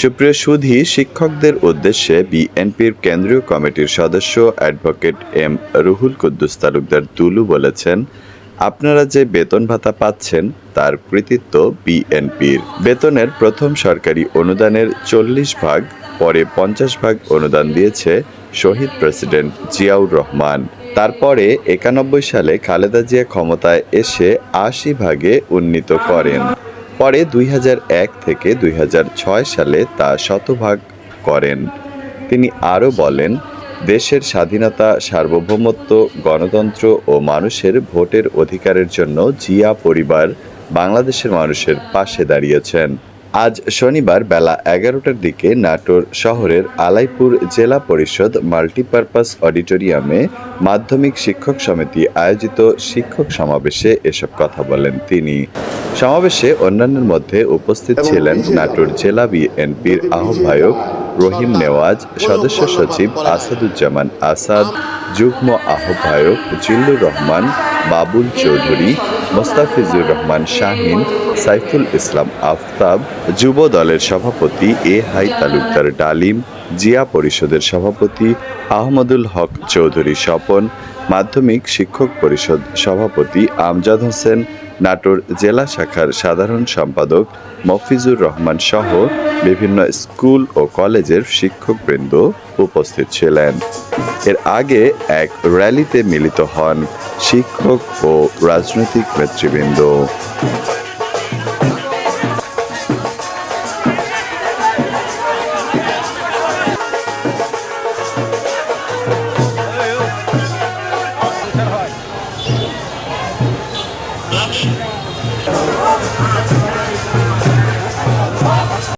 সুপ্রিয় সুধী, শিক্ষকদের উদ্দেশ্যে বিএনপির কেন্দ্রীয় কমিটির সদস্য অ্যাডভোকেট এম রুহুল কুদ্দুস তালুকদার তুলু বলেছেন, আপনারা যে বেতন ভাতা পাচ্ছেন, তার কৃতিত্ব বিএনপির। বেতনের প্রথম সরকারি অনুদানের চল্লিশ ভাগ, পরে পঞ্চাশ ভাগ অনুদান দিয়েছে শহীদ প্রেসিডেন্ট জিয়াউর রহমান। তারপরে একানব্বই সালে খালেদা জিয়া ক্ষমতায় এসে আশি ভাগে উন্নীত করেন। পরে দুই হাজার এক থেকে দুই হাজার ছয় সালে তা শতভাগ করেন। তিনি আরও বলেন, দেশের স্বাধীনতা, সার্বভৌমত্ব, গণতন্ত্র ও মানুষের ভোটের অধিকারের জন্য জিয়া পরিবার বাংলাদেশের মানুষের পাশে দাঁড়িয়েছেন। আজ শনিবার বেলা এগারোটার দিকে নাটোর শহরের আলাইপুর জেলা পরিষদ মাল্টিপারপাস অডিটোরিয়ামে মাধ্যমিক শিক্ষক সমিতি আয়োজিত শিক্ষক সমাবেশে এসব কথা বলেন তিনি। সমাবেশে অন্যান্যের মধ্যে উপস্থিত ছিলেন নাটোর জেলা বিএনপির আহ্বায়ক রহিম নেওয়াজ সদস্য সচিব আসাদুজ্জামান আসাদ যুগ্ম আহ্বায়ক জিল্লুর রহমান বাবুল চৌধুরী মোস্তাফিজুর রহমান শাহিন, সাইফুল ইসলাম আফতাব, যুব দলের সভাপতি এ হাই তালুকদার ডালিম, জিয়া পরিষদের সভাপতি আহমদুল হক চৌধুরী স্বপন, মাধ্যমিক শিক্ষক পরিষদ সভাপতি আমজাদ হোসেন, নাটোর জেলা শাখার সাধারণ সম্পাদক মফিজুর রহমান সহ বিভিন্ন স্কুল ও কলেজের শিক্ষকবৃন্দ উপস্থিত ছিলেন। এর আগে এক র্যালিতে মিলিত হন। শিক্ষক ও রাজনৈতিক নেতৃবৃন্দ